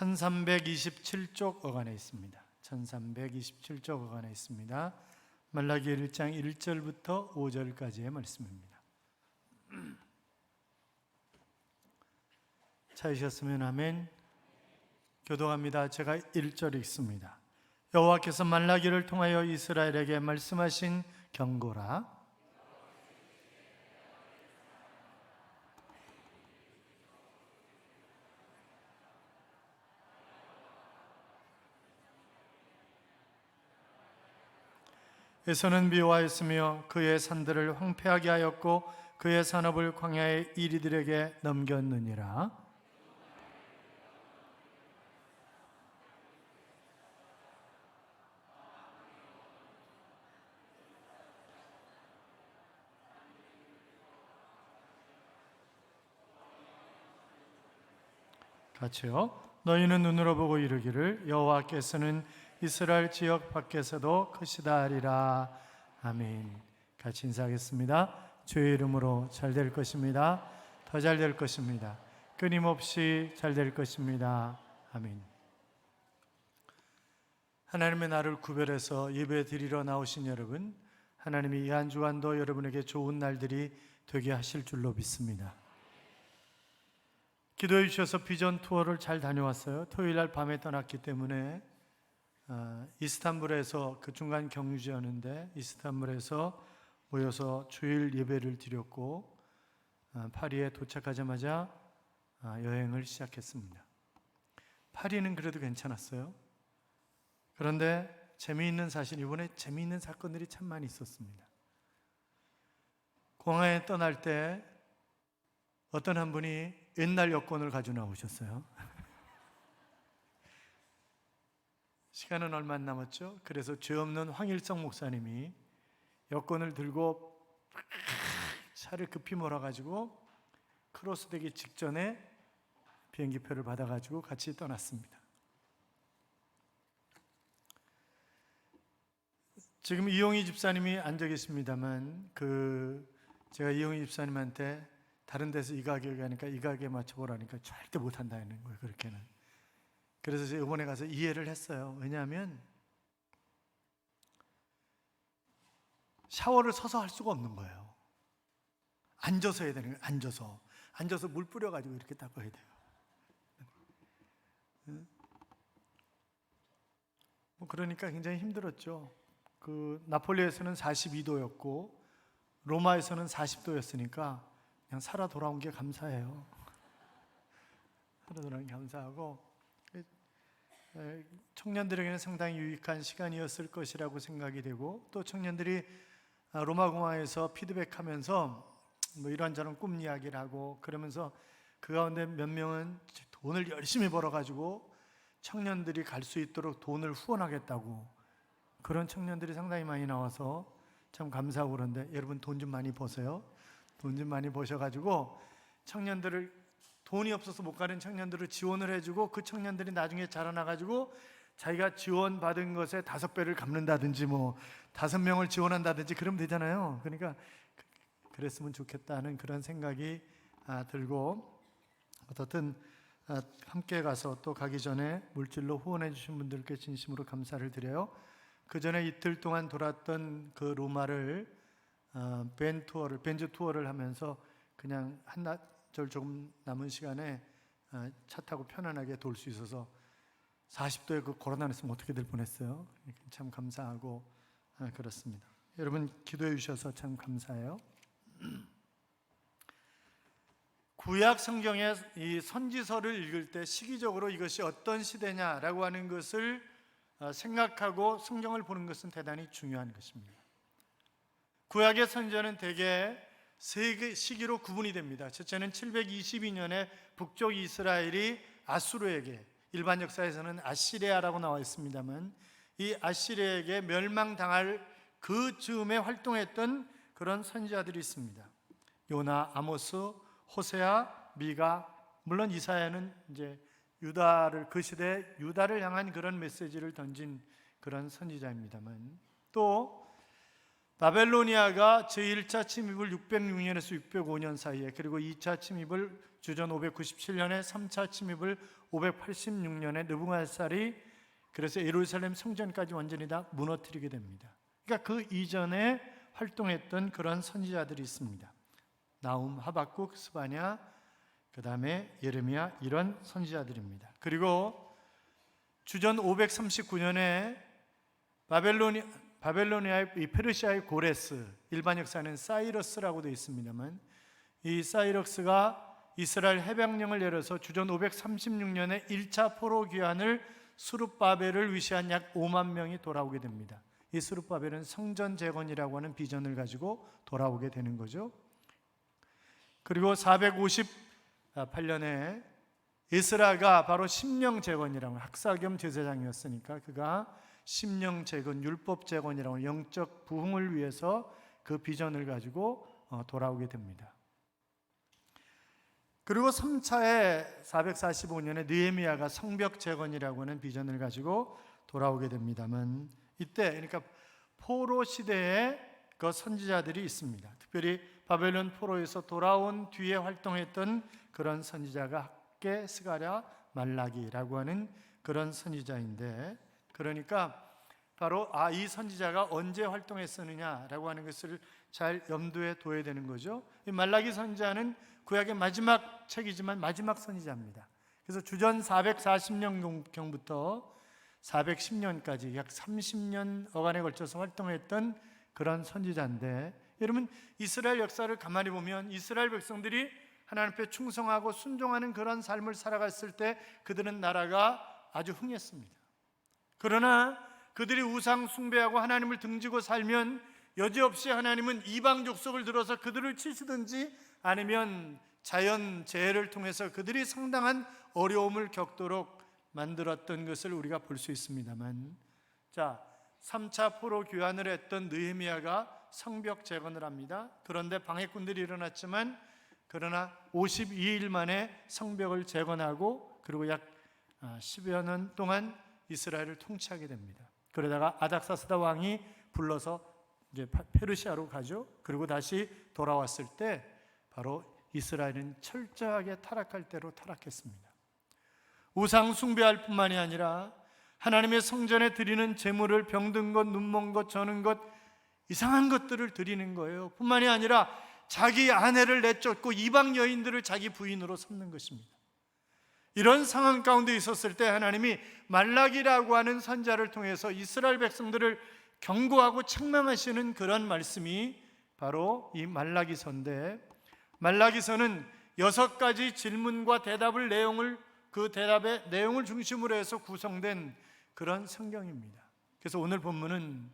1327쪽 어간에 있습니다. 1327쪽 어간에 있습니다. 말라기 1장 1절부터 5절까지의 말씀입니다. 찾으셨으면 아멘. 교도합니다. 제가 1절 읽습니다. 여호와께서 말라기를 통하여 이스라엘에게 말씀하신 경고라. 에서는 미워하였으며 그의 산들을 황폐하게 하였고 그의 산업을 광야의 이리들에게 넘겼느니라. 같이요. 너희는 눈으로 보고 이르기를 여호와께서는 이스라엘 지역 밖에서도 크시다 하리라. 아멘. 같이 인사하겠습니다. 주의 이름으로 잘 될 것입니다. 더 잘 될 것입니다. 끊임없이 잘 될 것입니다. 아멘. 하나님의 나를 구별해서 예배 드리러 나오신 여러분, 하나님이 이 한 주간도 여러분에게 좋은 날들이 되게 하실 줄로 믿습니다. 기도해 주셔서 비전 투어를 잘 다녀왔어요. 토요일 날 밤에 떠났기 때문에 어, 이스탄불에서 그 중간 경유지였는데 이스탄불에서 모여서 주일 예배를 드렸고 어, 파리에 도착하자마자 어, 여행을 시작했습니다. 파리는 그래도 괜찮았어요. 그런데 재미있는 사실 이번에 재미있는 사건들이 참 많이 있었습니다. 공항에 떠날 때 어떤 한 분이 옛날 여권을 가지고 나오셨어요. 시간은 얼마 안 남았죠. 그래서 죄 없는 황일성 목사님이 여권을 들고 차를 급히 몰아가지고 크로스되기 직전에 비행기표를 받아가지고 같이 떠났습니다. 지금 이용희 집사님이 앉아 계십니다만 그 제가 이용희 집사님한테 다른 데서 이 가격에 가니까 이 가격에 맞춰보라니까 절대 못한다는 거예요. 그렇게는. 그래서 제가 이번에 가서 이해를 했어요. 왜냐하면 샤워를 서서 할 수가 없는 거예요. 앉아서 해야 되는 거예요. 앉아서. 앉아서 물 뿌려가지고 이렇게 닦아야 돼요. 응? 뭐 그러니까 굉장히 힘들었죠. 그 나폴리에서는 42도였고 로마에서는 40도였으니까 그냥 살아 돌아온 게 감사해요. 살아 돌아온 게 감사하고 에, 청년들에게는 상당히 유익한 시간이었을 것이라고 생각이 되고 또 청년들이 아, 로마 공항에서 피드백하면서 뭐 이런저런 꿈 이야기를 하고 그러면서 그 가운데 몇 명은 돈을 열심히 벌어가지고 청년들이 갈 수 있도록 돈을 후원하겠다고 그런 청년들이 상당히 많이 나와서 참 감사하고 그런데 여러분 돈 좀 많이 버세요. 돈 좀 많이 버셔가지고 청년들을 돈이 없어서 못 가는 청년들을 지원을 해주고 그 청년들이 나중에 자라나가지고 자기가 지원 받은 것에 다섯 배를 갚는다든지 뭐 다섯 명을 지원한다든지 그러면 되잖아요. 그러니까 그- 그랬으면 좋겠다는 그런 생각이 아, 들고 어떻든 아, 함께 가서 또 가기 전에 물질로 후원해 주신 분들께 진심으로 감사를 드려요. 그 전에 이틀 동안 돌았던 그 로마를 어, 벤 투어를 벤즈 투어를 하면서 그냥 한나 절 조금 남은 시간에 어, 차 타고 편안하게 돌 수 있어서 40도에 그 코로나 냈으면 어떻게 될 뻔했어요. 참 감사하고 어, 그렇습니다. 여러분 기도해 주셔서 참 감사해요. 구약 성경의 이 선지서를 읽을 때 시기적으로 이것이 어떤 시대냐라고 하는 것을 어, 생각하고 성경을 보는 것은 대단히 중요한 것입니다. 구약의 선지자는 대개 세개 시기로 구분이 됩니다. 첫째는 722년에 북쪽 이스라엘이 아수르에게 일반 역사에서는 아시리아라고 나와 있습니다만 이 아시리아에게 멸망당할 그 즈음에 활동했던 그런 선지자들이 있습니다. 요나, 아모스, 호세아, 미가, 물론 이사야는 이제 유다를 그 시대 유다를 향한 그런 메시지를 던진 그런 선지자입니다만 또 바벨로니아가 제1차 침입을 606년에서 605년 사이에 그리고 2차 침입을 주전 597년에 3차 침입을 586년에 느부갓살이 그래서 예루살렘 성전까지 완전히 다 무너뜨리게 됩니다. 그러니까 그 이전에 활동했던 그런 선지자들이 있습니다. 나움, 하박국, 스바냐, 그 다음에 예레미야 이런 선지자들입니다. 그리고 주전 539년에 바벨로니 바벨로니아의 이 페르시아의 고레스 일반 역사는 사이러스라고 되어 있습니다만 이 사이러스가 이스라엘 해방령을 내려서 주전 536년에 1차 포로 귀환을 수룹바벨을 위시한 약 5만 명이 돌아오게 됩니다. 이 수룹바벨은 성전 재건이라고 하는 비전을 가지고 돌아오게 되는 거죠. 그리고 458년에 에스라가 바로 심령 재건이라고 학사 겸 제사장이었으니까 그가 심령 재건, 율법 재건이라고 영적 부흥을 위해서 그 비전을 가지고 어, 돌아오게 됩니다. 그리고 3차에 445년에 느헤미야가 성벽 재건이라고 하는 비전을 가지고 돌아오게 됩니다만 이때 그러니까 포로 시대에 그 선지자들이 있습니다. 특별히 바벨론 포로에서 돌아온 뒤에 활동했던 그런 선지자가 학계 스가랴 말라기라고 하는 그런 선지자인데 그러니까 바로 아 이 선지자가 언제 활동했었느냐라고 하는 것을 잘 염두에 둬야 되는 거죠. 이 말라기 선지자는 구약의 마지막 책이지만 마지막 선지자입니다. 그래서 주전 440년경부터 410년까지 약 30년 어간에 걸쳐서 활동했던 그런 선지자인데 여러분 이스라엘 역사를 가만히 보면 이스라엘 백성들이 하나님 앞에 충성하고 순종하는 그런 삶을 살아갔을 때 그들은 나라가 아주 흥했습니다. 그러나 그들이 우상 숭배하고 하나님을 등지고 살면 여지없이 하나님은 이방 족속을 들어서 그들을 치시든지 아니면 자연 재해를 통해서 그들이 상당한 어려움을 겪도록 만들었던 것을 우리가 볼 수 있습니다만 자 3차 포로 교환을 했던 느헤미야가 성벽 재건을 합니다. 그런데 방해꾼들이 일어났지만 그러나 52일 만에 성벽을 재건하고 그리고 약 10여 년 동안 이스라엘을 통치하게 됩니다. 그러다가 아닥사스다 왕이 불러서 이제 페르시아로 가죠. 그리고 다시 돌아왔을 때 바로 이스라엘은 철저하게 타락할 대로 타락했습니다. 우상 숭배할 뿐만이 아니라 하나님의 성전에 드리는 제물을 병든 것, 눈먼 것, 저는 것 이상한 것들을 드리는 거예요. 뿐만이 아니라 자기 아내를 내쫓고 이방 여인들을 자기 부인으로 삼는 것입니다. 이런 상황 가운데 있었을 때 하나님이 말라기라고 하는 선자를 통해서 이스라엘 백성들을 경고하고 책망하시는 그런 말씀이 바로 이 말라기서인데 말라기서는 여섯 가지 질문과 대답을 내용을 그 대답의 내용을 중심으로 해서 구성된 그런 성경입니다. 그래서 오늘 본문은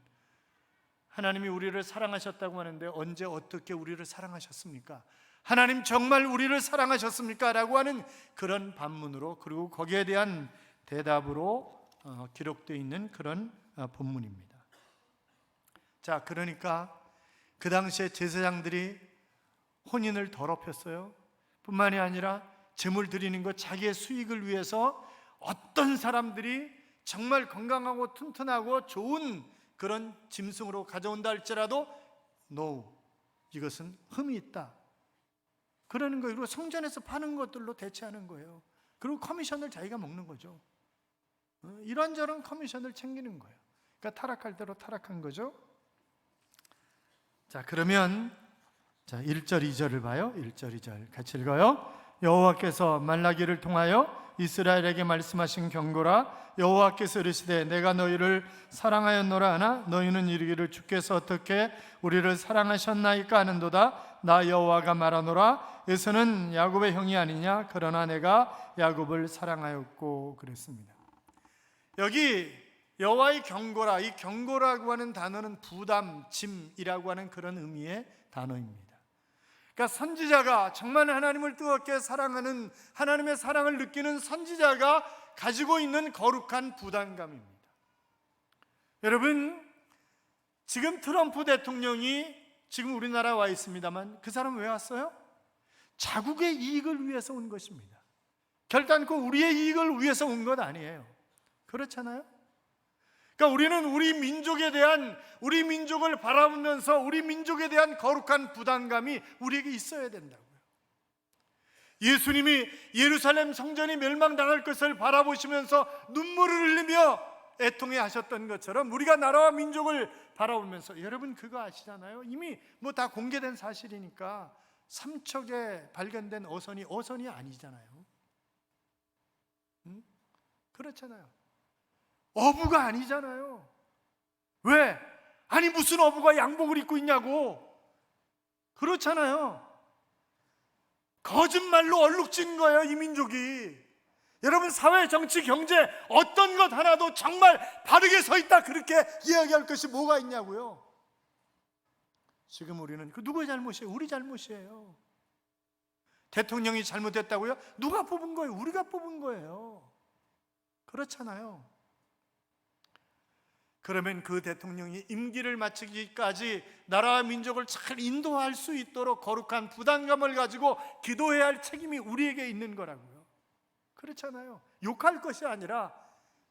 하나님이 우리를 사랑하셨다고 하는데 언제 어떻게 우리를 사랑하셨습니까? 하나님 정말 우리를 사랑하셨습니까? 라고 하는 그런 반문으로 그리고 거기에 대한 대답으로 어, 기록되어 있는 그런 어, 본문입니다. 자, 그러니까 그 당시에 제사장들이 혼인을 더럽혔어요. 뿐만이 아니라 제물 드리는 것 자기의 수익을 위해서 어떤 사람들이 정말 건강하고 튼튼하고 좋은 그런 짐승으로 가져온다 할지라도 no 이것은 흠이 있다. 그러는 거예요. 그리고 성전에서 파는 것들로 대체하는 거예요. 그리고 커미션을 자기가 먹는 거죠. 어, 이런저런 커미션을 챙기는 거예요. 그러니까 타락할 대로 타락한 거죠. 자, 그러면 자, 1절 2절을 봐요. 1절 2절 같이 읽어요. 여호와께서 말라기를 통하여 이스라엘에게 말씀하신 경고라 여호와께서 이르시되 내가 너희를 사랑하였노라 하나 너희는 이르기를 주께서 어떻게 우리를 사랑하셨나이까 하는도다 나 여호와가 말하노라 에서는 야곱의 형이 아니냐 그러나 내가 야곱을 사랑하였고 그랬습니다. 여기 여호와의 경고라 이 경고라고 하는 단어는 부담, 짐이라고 하는 그런 의미의 단어입니다. 그러니까 선지자가 정말 하나님을 뜨겁게 사랑하는 하나님의 사랑을 느끼는 선지자가 가지고 있는 거룩한 부담감입니다. 여러분, 지금 트럼프 대통령이 지금 우리나라 와 있습니다만 그 사람 왜 왔어요? 자국의 이익을 위해서 온 것입니다. 결단코 우리의 이익을 위해서 온 것 아니에요. 그렇잖아요? 그러니까 우리는 우리 민족에 대한 우리 민족을 바라보면서 우리 민족에 대한 거룩한 부담감이 우리에게 있어야 된다고요. 예수님이 예루살렘 성전이 멸망당할 것을 바라보시면서 눈물을 흘리며 애통해 하셨던 것처럼 우리가 나라와 민족을 바라보면서 여러분 그거 아시잖아요. 이미 뭐 다 공개된 사실이니까 삼척에 발견된 어선이 어선이 아니잖아요. 응? 그렇잖아요. 어부가 아니잖아요. 왜? 아니 무슨 어부가 양복을 입고 있냐고. 그렇잖아요. 거짓말로 얼룩진 거예요, 이 민족이. 여러분 사회, 정치, 경제 어떤 것 하나도 정말 바르게 서 있다 그렇게 이야기할 것이 뭐가 있냐고요. 지금 우리는 그 누구의 잘못이에요? 우리 잘못이에요. 대통령이 잘못했다고요? 누가 뽑은 거예요? 우리가 뽑은 거예요. 그렇잖아요. 그러면 그 대통령이 임기를 마치기까지 나라와 민족을 잘 인도할 수 있도록 거룩한 부담감을 가지고 기도해야 할 책임이 우리에게 있는 거라고요. 그렇잖아요. 욕할 것이 아니라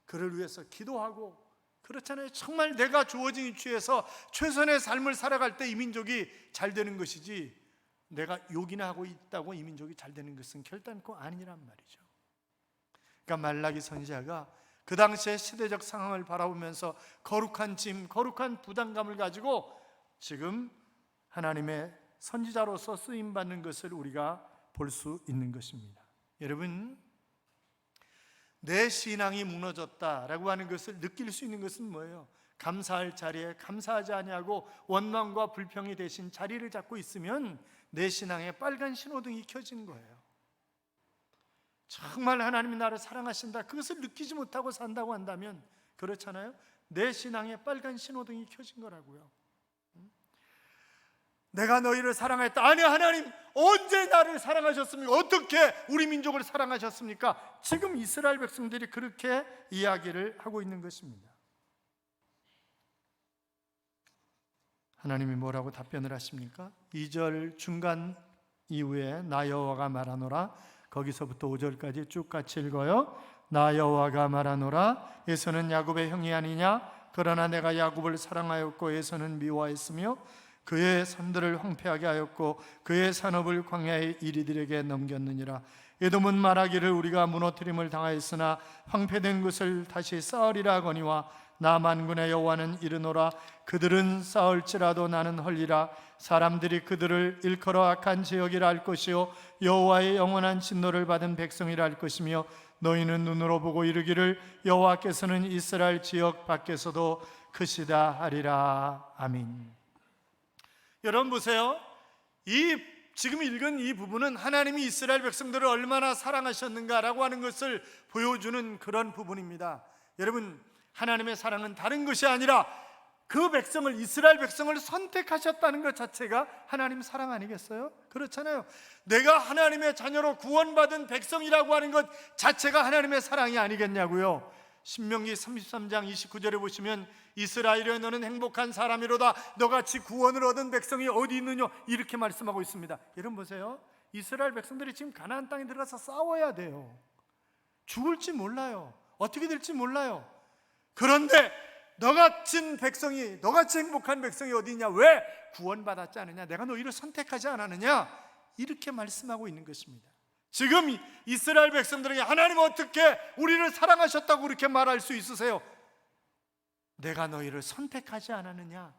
그를 위해서 기도하고 그렇잖아요. 정말 내가 주어진 위치에서 최선의 삶을 살아갈 때 이 민족이 잘 되는 것이지 내가 욕이나 하고 있다고 이 민족이 잘 되는 것은 결단코 아니란 말이죠. 그러니까 말라기 선지자가 그 당시의 시대적 상황을 바라보면서 거룩한 짐, 거룩한 부담감을 가지고 지금 하나님의 선지자로서 쓰임 받는 것을 우리가 볼 수 있는 것입니다. 여러분 내 신앙이 무너졌다라고 하는 것을 느낄 수 있는 것은 뭐예요? 감사할 자리에 감사하지 아니하고 원망과 불평이 대신 자리를 잡고 있으면 내 신앙에 빨간 신호등이 켜진 거예요. 정말 하나님이 나를 사랑하신다. 그것을 느끼지 못하고 산다고 한다면 그렇잖아요. 내 신앙에 빨간 신호등이 켜진 거라고요. 음? 내가 너희를 사랑했다. 아니 하나님 언제 나를 사랑하셨습니까? 어떻게 우리 민족을 사랑하셨습니까? 지금 이스라엘 백성들이 그렇게 이야기를 하고 있는 것입니다. 하나님이 뭐라고 답변을 하십니까? 2절 중간 이후에 나 여호와가 말하노라 거기서부터 5절까지 쭉 같이 읽어요. 나 여호와가 말하노라 에서는 야곱의 형이 아니냐 그러나 내가 야곱을 사랑하였고 에서는 미워하였으며 그의 산들을 황폐하게 하였고 그의 산업을 광야의 이리들에게 넘겼느니라. 에돔은 말하기를 우리가 무너뜨림을 당하였으나 황폐된 것을 다시 쌓으리라 거니와 나 만군의 여호와는 이르노라. 그들은 쌓을지라도 나는 헐리라. 사람들이 그들을 일컬어 악한 지역이라 할 것이요 여호와의 영원한 진노를 받은 백성이라 할 것이며 너희는 눈으로 보고 이르기를 여호와께서는 이스라엘 지역 밖에서도 크시다 하리라. 아멘. 여러분 보세요. 이 지금 읽은 이 부분은 하나님이 이스라엘 백성들을 얼마나 사랑하셨는가라고 하는 것을 보여주는 그런 부분입니다. 여러분 하나님의 사랑은 다른 것이 아니라 그 백성을 이스라엘 백성을 선택하셨다는 것 자체가 하나님 사랑 아니겠어요? 그렇잖아요. 내가 하나님의 자녀로 구원받은 백성이라고 하는 것 자체가 하나님의 사랑이 아니겠냐고요. 신명기 33장 29절에 보시면 이스라엘에 너는 행복한 사람이로다 너같이 구원을 얻은 백성이 어디 있느냐 이렇게 말씀하고 있습니다. 여러분 보세요. 이스라엘 백성들이 지금 가나안 땅에 들어가서 싸워야 돼요. 죽을지 몰라요. 어떻게 될지 몰라요. 그런데 너같은 백성이 너같이 행복한 백성이 어디 있냐? 왜 구원받았지 않느냐? 내가 너희를 선택하지 않았느냐? 이렇게 말씀하고 있는 것입니다. 지금 이스라엘 백성들에게 하나님 어떻게 우리를 사랑하셨다고 그렇게 말할 수 있으세요? 내가 너희를 선택하지 않았느냐?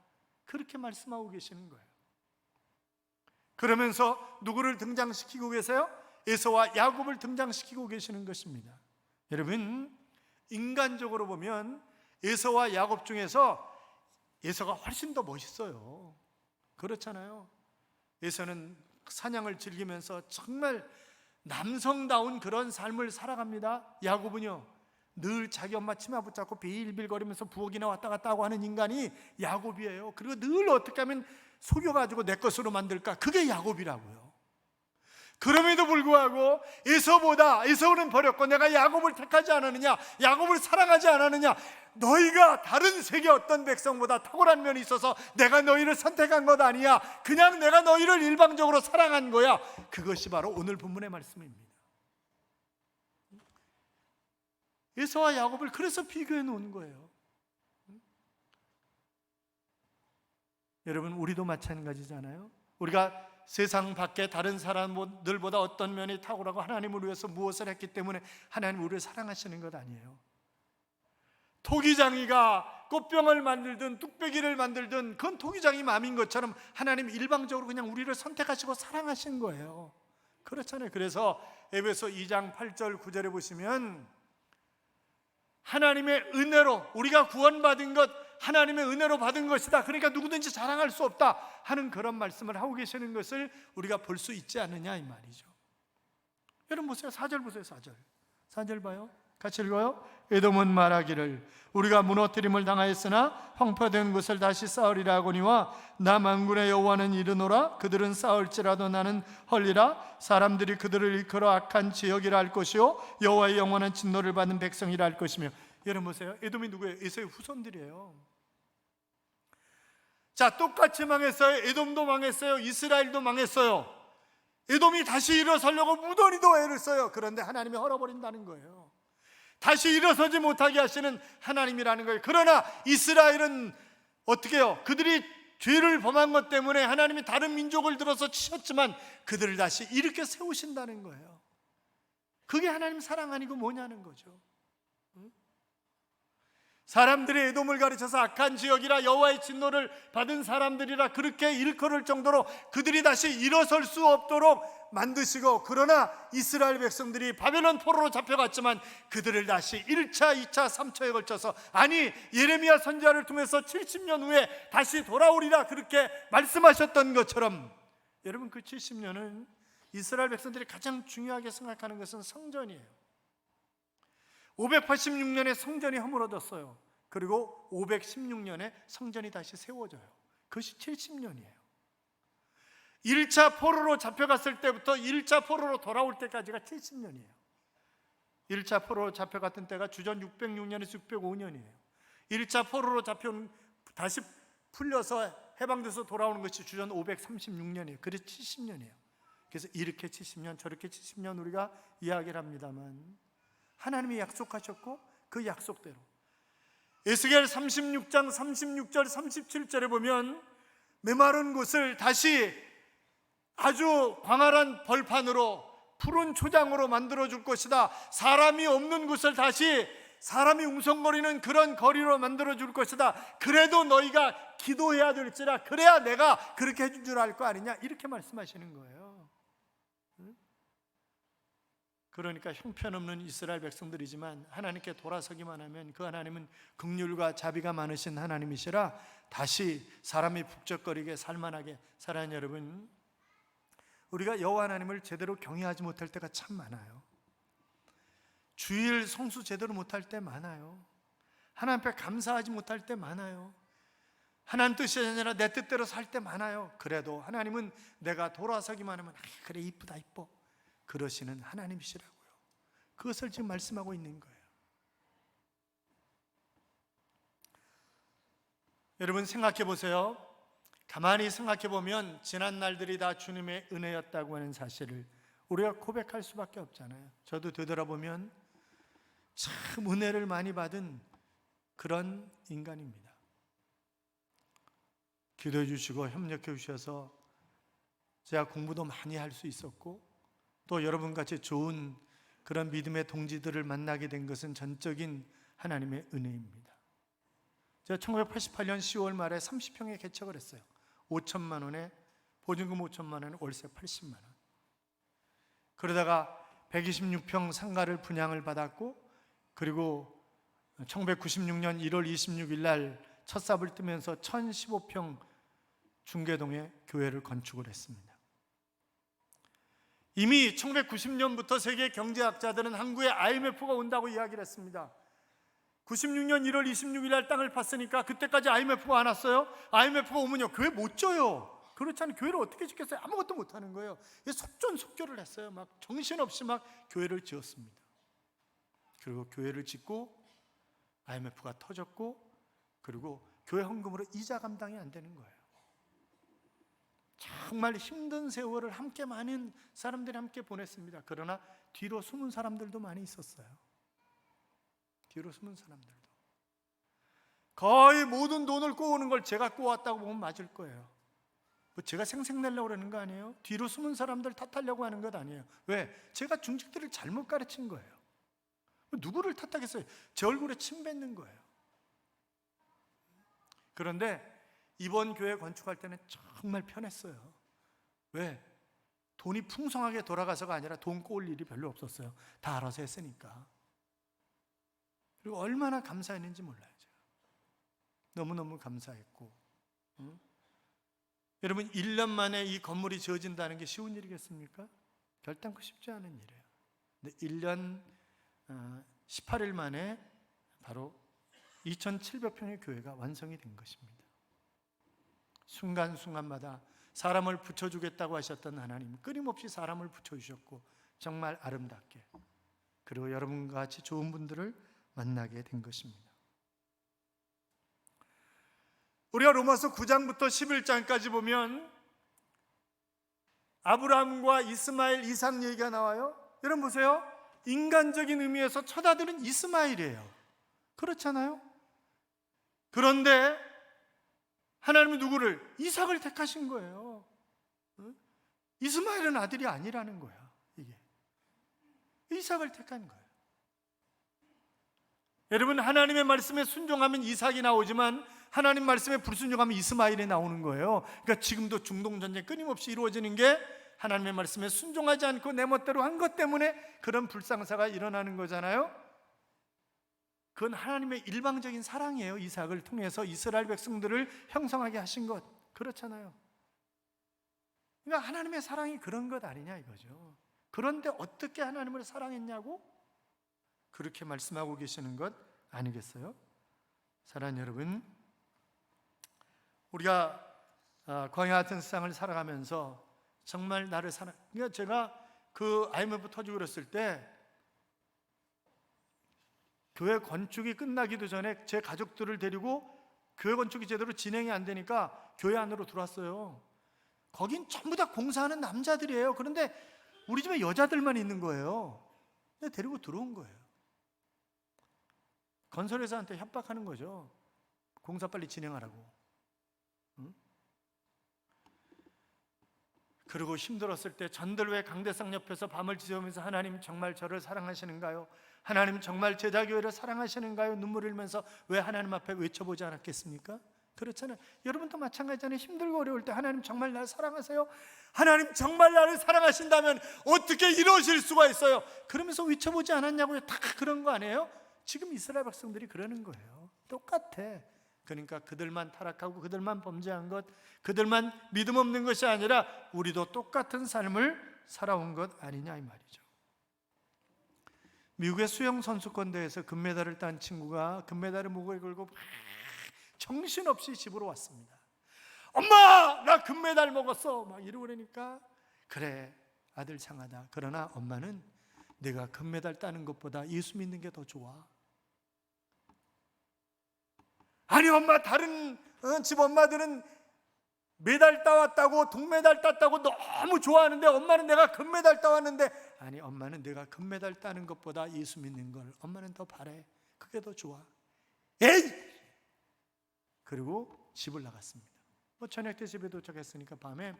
그렇게 말씀하고 계시는 거예요. 그러면서 누구를 등장시키고 계세요? 에서와 야곱을 등장시키고 계시는 것입니다. 여러분, 인간적으로 보면 에서와 야곱 중에서 에서가 훨씬 더 멋있어요. 그렇잖아요. 에서는 사냥을 즐기면서 정말 남성다운 그런 삶을 살아갑니다. 야곱은요. 늘 자기 엄마 치마 붙잡고 빌빌거리면서 부엌이나 왔다 갔다 하고 하는 인간이 야곱이에요. 그리고 늘 어떻게 하면 속여가지고 내 것으로 만들까? 그게 야곱이라고요. 그럼에도 불구하고 에서보다 에서는 버렸고 내가 야곱을 택하지 않았느냐? 야곱을 사랑하지 않았느냐? 너희가 다른 세계 어떤 백성보다 탁월한 면이 있어서 내가 너희를 선택한 것 아니야. 그냥 내가 너희를 일방적으로 사랑한 거야. 그것이 바로 오늘 본문의 말씀입니다. 에서와 야곱을 그래서 비교해 놓은 거예요. 여러분 우리도 마찬가지잖아요. 우리가 세상 밖에 다른 사람들보다 어떤 면이 탁월하고 하나님을 위해서 무엇을 했기 때문에 하나님 우리를 사랑하시는 것 아니에요. 토기장이가 꽃병을 만들든 뚝배기를 만들든 그건 토기장이 마음인 것처럼 하나님 일방적으로 그냥 우리를 선택하시고 사랑하신 거예요. 그렇잖아요. 그래서 에베소 2장 8절 9절에 보시면 하나님의 은혜로 우리가 구원받은 것 하나님의 은혜로 받은 것이다. 그러니까 누구든지 자랑할 수 없다 하는 그런 말씀을 하고 계시는 것을 우리가 볼 수 있지 않느냐 이 말이죠. 여러분 보세요. 4절 보세요. 4절. 4절 봐요. 같이 읽어요. 에돔은 말하기를 우리가 무너뜨림을 당하였으나 황폐된 곳을 다시 쌓으리라 하거니와 나 만군의 여호와는 이르노라 그들은 쌓을지라도 나는 헐리라 사람들이 그들을 일컬어 악한 지역이라 할 것이요 여호와의 영원한 진노를 받는 백성이라 할 것이며 여러분 보세요. 에돔이 누구예요? 에서의 후손들이에요. 자, 똑같이 망했어요. 에돔도 망했어요. 이스라엘도 망했어요. 에돔이 다시 일어서려고 무더니도 애를 써요. 그런데 하나님이 헐어버린다는 거예요. 다시 일어서지 못하게 하시는 하나님이라는 거예요. 그러나 이스라엘은 어떻게 해요? 그들이 죄를 범한 것 때문에 하나님이 다른 민족을 들어서 치셨지만 그들을 다시 일으켜 세우신다는 거예요. 그게 하나님 사랑 아니고 뭐냐는 거죠. 사람들이 에돔을 가르쳐서 악한 지역이라 여호와의 진노를 받은 사람들이라 그렇게 일컬을 정도로 그들이 다시 일어설 수 없도록 만드시고 그러나 이스라엘 백성들이 바벨론 포로로 잡혀갔지만 그들을 다시 1차, 2차, 3차에 걸쳐서 아니 예레미야 선지자를 통해서 70년 후에 다시 돌아오리라 그렇게 말씀하셨던 것처럼 여러분 그 70년은 이스라엘 백성들이 가장 중요하게 생각하는 것은 성전이에요. 586년에 성전이 허물어졌어요. 그리고 516년에 성전이 다시 세워져요. 그것이 70년이에요. 1차 포로로 잡혀갔을 때부터 1차 포로로 돌아올 때까지가 70년이에요. 1차 포로로 잡혀갔던 때가 주전 606년에서 605년이에요. 1차 포로로 잡혀온 다시 풀려서 해방돼서 돌아오는 것이 주전 536년이에요. 그래서 70년이에요. 그래서 이렇게 70년 저렇게 70년 우리가 이야기를 합니다만 하나님이 약속하셨고 그 약속대로 에스겔 36장 36절 37절에 보면 메마른 곳을 다시 아주 광활한 벌판으로 푸른 초장으로 만들어 줄 것이다. 사람이 없는 곳을 다시 사람이 웅성거리는 그런 거리로 만들어 줄 것이다. 그래도 너희가 기도해야 될지라 그래야 내가 그렇게 해준 줄 알 거 아니냐 이렇게 말씀하시는 거예요. 그러니까 형편없는 이스라엘 백성들이지만 하나님께 돌아서기만 하면 그 하나님은 극률과 자비가 많으신 하나님이시라 다시 사람이 북적거리게 살만하게 살아는 여러분 우리가 여호와 하나님을 제대로 경외하지 못할 때가 참 많아요. 주일 성수 제대로 못할 때 많아요. 하나님 앞에 감사하지 못할 때 많아요. 하나님 뜻이 아니라 내 뜻대로 살 때 많아요. 그래도 하나님은 내가 돌아서기만 하면 아, 그래 이쁘다 이뻐 그러시는 하나님이시라고요. 그것을 지금 말씀하고 있는 거예요. 여러분 생각해 보세요. 가만히 생각해 보면 지난 날들이 다 주님의 은혜였다고 하는 사실을 우리가 고백할 수밖에 없잖아요. 저도 되돌아보면 참 은혜를 많이 받은 그런 인간입니다. 기도해 주시고 협력해 주셔서 제가 공부도 많이 할 수 있었고 또 여러분 같이 좋은 그런 믿음의 동지들을 만나게 된 것은 전적인 하나님의 은혜입니다. 제가 1988년 10월 말에 30평에 개척을 했어요. 5천만 원에 보증금 5천만 원에 월세 80만 원. 그러다가 126평 상가를 분양을 받았고 그리고 1996년 1월 26일 날 첫 삽을 뜨면서 1015평 중계동에 교회를 건축을 했습니다. 이미 1990년부터 세계 경제학자들은 한국에 IMF가 온다고 이야기를 했습니다. 96년 1월 26일 날 땅을 팠으니까 그때까지 IMF가 안 왔어요? IMF가 오면요 교회 못 져요. 그렇지 않으면 교회를 어떻게 짓겠어요? 아무것도 못 하는 거예요. 속전속결을 했어요. 막 정신없이 막 교회를 지었습니다. 그리고 교회를 짓고 IMF가 터졌고 그리고 교회 헌금으로 이자 감당이 안 되는 거예요. 정말 힘든 세월을 함께 많은 사람들이 함께 보냈습니다. 그러나 뒤로 숨은 사람들도 많이 있었어요. 뒤로 숨은 사람들도. 거의 모든 돈을 꼬우는 걸 제가 꼬았다고 보면 맞을 거예요. 뭐 제가 생색내려고 그러는 거 아니에요? 뒤로 숨은 사람들 탓하려고 하는 것 아니에요. 왜? 제가 중직들을 잘못 가르친 거예요. 누구를 탓하겠어요? 제 얼굴에 침 뱉는 거예요. 그런데 이번 교회 건축할 때는 정말 편했어요. 왜? 돈이 풍성하게 돌아가서가 아니라 돈 꼬을 일이 별로 없었어요. 다 알아서 했으니까. 그리고 얼마나 감사했는지 몰라요. 제가. 너무너무 감사했고. 응? 여러분 1년 만에 이 건물이 지어진다는 게 쉬운 일이겠습니까? 결단코 쉽지 않은 일이에요. 근데 1년 18일 만에 바로 2,700평의 교회가 완성이 된 것입니다. 순간순간마다 사람을 붙여주겠다고 하셨던 하나님 끊임없이 사람을 붙여주셨고 정말 아름답게 그리고 여러분과 같이 좋은 분들을 만나게 된 것입니다. 우리가 로마서 9장부터 11장까지 보면 아브라함과 이스마엘, 이삭 얘기가 나와요. 여러분 보세요. 인간적인 의미에서 첫 아들은 이스마엘이에요. 그렇잖아요? 그런데 하나님은 누구를? 이삭을 택하신 거예요. 응? 이스마엘은 아들이 아니라는 거야, 이게. 이삭을 택한 거예요. 여러분, 하나님의 말씀에 순종하면 이삭이 나오지만 하나님 말씀에 불순종하면 이스마엘이 나오는 거예요. 그러니까 지금도 중동 전쟁 끊임없이 이루어지는 게 하나님의 말씀에 순종하지 않고 내 멋대로 한 것 때문에 그런 불상사가 일어나는 거잖아요. 그건 하나님의 일방적인 사랑이에요. 이삭을 통해서 이스라엘 백성들을 형성하게 하신 것. 그렇잖아요. 그러니까 하나님의 사랑이 그런 것 아니냐 이거죠. 그런데 어떻게 하나님을 사랑했냐고? 그렇게 말씀하고 계시는 것 아니겠어요? 사랑하는 여러분, 우리가 아, 광야 같은 세상을 살아가면서 정말 나를 사랑. 그러니까 제가 그 IMF 터지고 그랬을 때 교회 건축이 끝나기도 전에 제 가족들을 데리고 교회 건축이 제대로 진행이 안 되니까 교회 안으로 들어왔어요. 거긴 전부 다 공사하는 남자들이에요. 그런데 우리 집에 여자들만 있는 거예요. 데리고 들어온 거예요. 건설회사한테 협박하는 거죠. 공사 빨리 진행하라고. 응? 그리고 힘들었을 때 전들회 강대상 옆에서 밤을 지새우면서 하나님 정말 저를 사랑하시는가요? 하나님 정말 제자교회를 사랑하시는가요? 눈물 흘면서 왜 하나님 앞에 외쳐보지 않았겠습니까? 그렇잖아요. 여러분도 마찬가지잖아요. 힘들고 어려울 때 하나님 정말 나를 사랑하세요? 하나님 정말 나를 사랑하신다면 어떻게 이러실 수가 있어요? 그러면서 외쳐보지 않았냐고요? 다 그런 거 아니에요? 지금 이스라엘 백성들이 그러는 거예요. 똑같아. 그러니까 그들만 타락하고 그들만 범죄한 것, 그들만 믿음 없는 것이 아니라 우리도 똑같은 삶을 살아온 것 아니냐 이 말이죠. 미국의 수영 선수권 대회에서 금메달을 딴 친구가 금메달을 목에 걸고 정신없이 집으로 왔습니다. 엄마, 나 금메달 먹었어. 막 이러고 그러니까 그래 아들 상하다. 그러나 엄마는 내가 금메달 따는 것보다 예수 믿는 게 더 좋아. 아니 엄마 다른 어, 집 엄마들은 메달 따왔다고 동메달 땄다고 너무 좋아하는데 엄마는 내가 금메달 따왔는데 아니 엄마는 내가 금메달 따는 것보다 예수 믿는 걸 엄마는 더 바래. 그게 더 좋아. 에이! 그리고 집을 나갔습니다. 뭐 저녁 때 집에 도착했으니까 밤에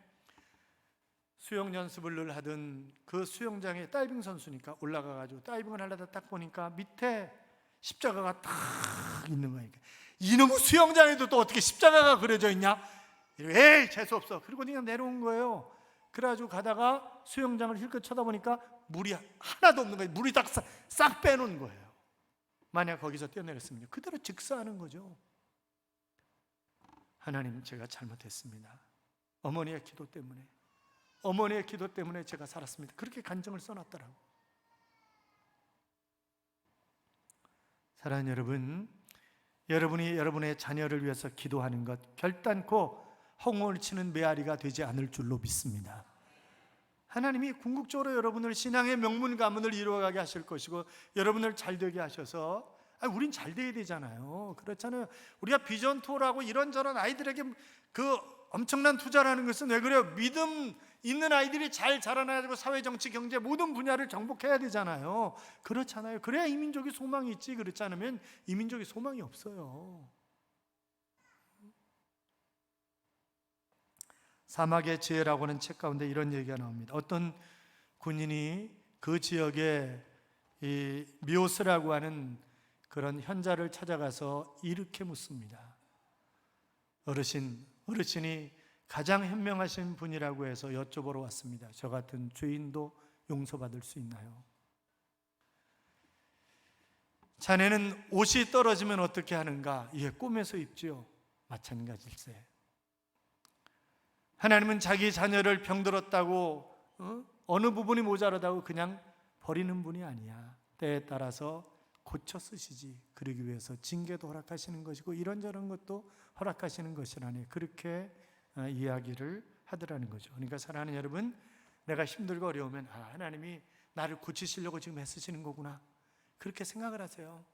수영 연습을 늘 하던 그 수영장에 다이빙 선수니까 올라가가지고 다이빙을 하려다 딱 보니까 밑에 십자가가 딱 있는 거니까 이놈의 수영장에도 또 어떻게 십자가가 그려져 있냐? 에이 재수 없어. 그리고 그냥 내려온 거예요. 그래가지고 가다가 수영장을 힐끗 쳐다보니까 물이 하나도 없는 거예요. 물이 딱 싹 빼놓은 거예요. 만약 거기서 뛰어내렸습니다. 그대로 즉사하는 거죠. 하나님 제가 잘못했습니다. 어머니의 기도 때문에 어머니의 기도 때문에 제가 살았습니다. 그렇게 간증을 써놨더라고. 사랑하는 여러분, 여러분이 여러분의 자녀를 위해서 기도하는 것 결단코 허공을 치는 메아리가 되지 않을 줄로 믿습니다. 하나님이 궁극적으로 여러분을 신앙의 명문 가문을 이루어가게 하실 것이고 여러분을 잘 되게 하셔서 아, 우린 잘 돼야 되잖아요. 그렇잖아요. 우리가 비전 투어라고 이런저런 아이들에게 그 엄청난 투자라는 것은 왜 그래요? 믿음 있는 아이들이 잘 자라나가지고 사회, 정치, 경제 모든 분야를 정복해야 되잖아요. 그렇잖아요. 그래야 이 민족이 소망이 있지. 그렇지 않으면 이 민족이 소망이 없어요. 사막의 지혜라고 하는 책 가운데 이런 얘기가 나옵니다. 어떤 군인이 그 지역에 이 미오스라고 하는 그런 현자를 찾아가서 이렇게 묻습니다. 어르신, 어르신이 가장 현명하신 분이라고 해서 여쭤보러 왔습니다. 저 같은 죄인도 용서받을 수 있나요? 자네는 옷이 떨어지면 어떻게 하는가? 예, 꿈에서 입지요. 마찬가지일세. 하나님은 자기 자녀를 병들었다고 어? 어느 부분이 모자라다고 그냥 버리는 분이 아니야. 때에 따라서 고쳐 쓰시지. 그러기 위해서 징계도 허락하시는 것이고 이런저런 것도 허락하시는 것이라니 그렇게 어, 이야기를 하더라는 거죠. 그러니까 사랑하는 여러분, 내가 힘들고 어려우면 아, 하나님이 나를 고치시려고 지금 애쓰시는 거구나. 그렇게 생각을 하세요.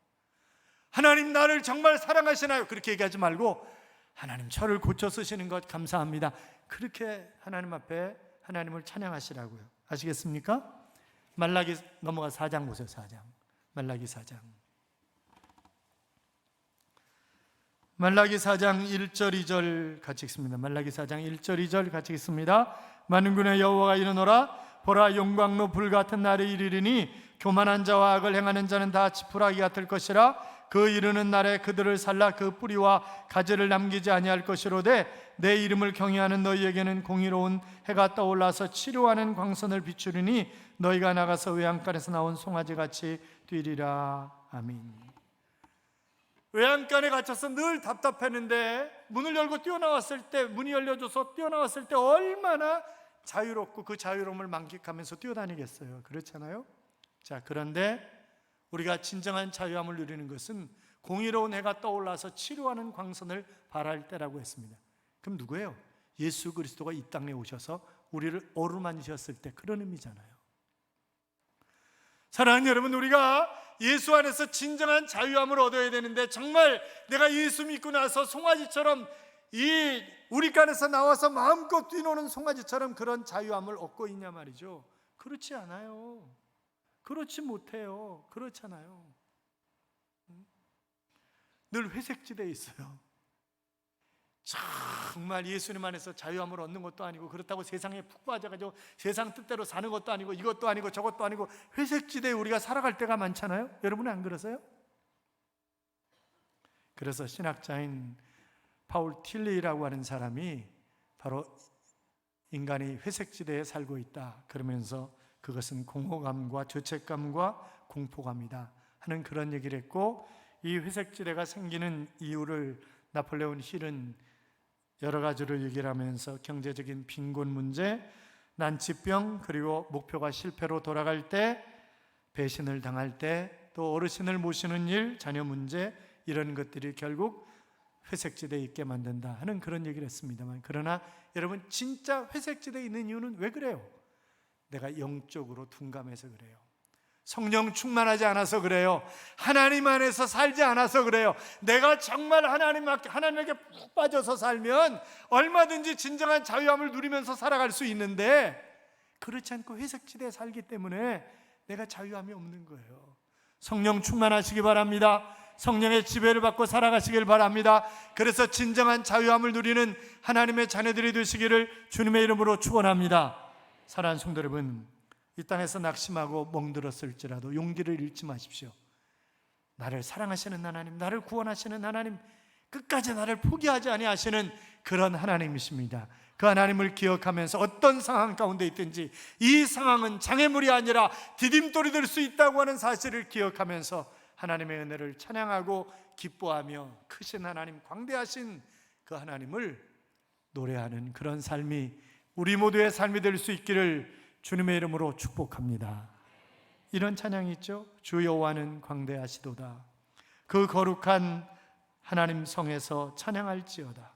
하나님 나를 정말 사랑하시나요? 그렇게 얘기하지 말고 하나님 저를 고쳐 쓰시는 것 감사합니다. 그렇게 하나님 앞에 하나님을 찬양하시라고요. 아시겠습니까? 말라기 넘어가 4장 보세요. 4장. 말라기 4장. 말라기 4장 1절 2절 같이 읽습니다. 말라기 4장 1절 2절 같이 읽습니다. 만군의 여호와가 이르노라 보라 용광로 불 같은 날이 이르리니 교만한 자와 악을 행하는 자는 다 지푸라기 같을 것이라 그 이르는 날에 그들을 살라 그 뿌리와 가지를 남기지 아니할 것이로되 내 이름을 경외하는 너희에게는 공의로운 해가 떠올라서 치료하는 광선을 비추리니 너희가 나가서 외양간에서 나온 송아지 같이 뛰리라 아멘. 외양간에 갇혀서 늘 답답했는데 문을 열고 뛰어나왔을 때 문이 열려줘서 뛰어나왔을 때 얼마나 자유롭고 그 자유로움을 만끽하면서 뛰어다니겠어요. 그렇잖아요. 자 그런데 우리가 진정한 자유함을 누리는 것은 공의로운 해가 떠올라서 치료하는 광선을 발할 때라고 했습니다. 그럼 누구예요? 예수 그리스도가 이 땅에 오셔서 우리를 어루만지셨을 때 그런 의미잖아요. 사랑하는 여러분, 우리가 예수 안에서 진정한 자유함을 얻어야 되는데 정말 내가 예수 믿고 나서 송아지처럼 이 우리 간에서 나와서 마음껏 뛰노는 송아지처럼 그런 자유함을 얻고 있냐 말이죠. 그렇지 않아요. 그렇지 못해요. 그렇잖아요. 늘 회색지대에 있어요. 정말 예수님 안에서 자유함을 얻는 것도 아니고 그렇다고 세상에 푹 빠져가지고 세상 뜻대로 사는 것도 아니고 이것도 아니고 저것도 아니고 회색지대에 우리가 살아갈 때가 많잖아요. 여러분은 안 그러세요? 그래서 신학자인 파울 틸리라고 하는 사람이 바로 인간이 회색지대에 살고 있다. 그러면서 그것은 공허감과 죄책감과 공포감이다 하는 그런 얘기를 했고 이 회색지대가 생기는 이유를 나폴레온 힐은 여러 가지로 얘기를 하면서 경제적인 빈곤 문제, 난치병 그리고 목표가 실패로 돌아갈 때 배신을 당할 때 또 어르신을 모시는 일, 자녀 문제 이런 것들이 결국 회색지대에 있게 만든다 하는 그런 얘기를 했습니다만 그러나 여러분 진짜 회색지대에 있는 이유는 왜 그래요? 내가 영적으로 둔감해서 그래요. 성령 충만하지 않아서 그래요. 하나님 안에서 살지 않아서 그래요. 내가 정말 하나님 하나님에게 푹 빠져서 살면 얼마든지 진정한 자유함을 누리면서 살아갈 수 있는데 그렇지 않고 회색지대에 살기 때문에 내가 자유함이 없는 거예요. 성령 충만하시기 바랍니다. 성령의 지배를 받고 살아가시길 바랍니다. 그래서 진정한 자유함을 누리는 하나님의 자녀들이 되시기를 주님의 이름으로 축원합니다. 사랑하는 성도 여러분, 이 땅에서 낙심하고 멍들었을지라도 용기를 잃지 마십시오. 나를 사랑하시는 하나님, 나를 구원하시는 하나님, 끝까지 나를 포기하지 아니하시는 그런 하나님이십니다. 그 하나님을 기억하면서 어떤 상황 가운데 있든지 이 상황은 장애물이 아니라 디딤돌이 될 수 있다고 하는 사실을 기억하면서 하나님의 은혜를 찬양하고 기뻐하며 크신 하나님, 광대하신 그 하나님을 노래하는 그런 삶이 우리 모두의 삶이 될 수 있기를 주님의 이름으로 축복합니다. 이런 찬양이 있죠. 주 여호와는 광대하시도다. 그 거룩한 하나님 성에서 찬양할지어다.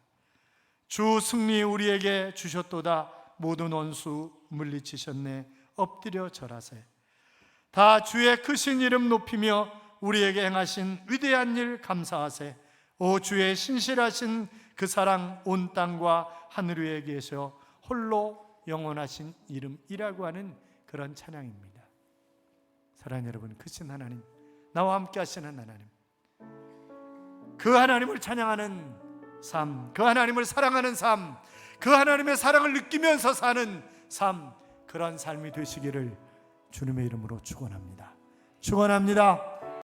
주 승리 우리에게 주셨도다. 모든 원수 물리치셨네. 엎드려 절하세. 다 주의 크신 이름 높이며 우리에게 행하신 위대한 일 감사하세. 오 주의 신실하신 그 사랑 온 땅과 하늘 위에 계셔 홀로 영원하신 이름이라고 하는 그런 찬양입니다. 사랑하는 여러분, 크신 하나님, 나와 함께 하시는 하나님, 그 하나님을 찬양하는 삶, 그 하나님을 사랑하는 삶, 그 하나님의 사랑을 느끼면서 사는 삶 그런 삶이 되시기를 주님의 이름으로 축원합니다. 축원합니다.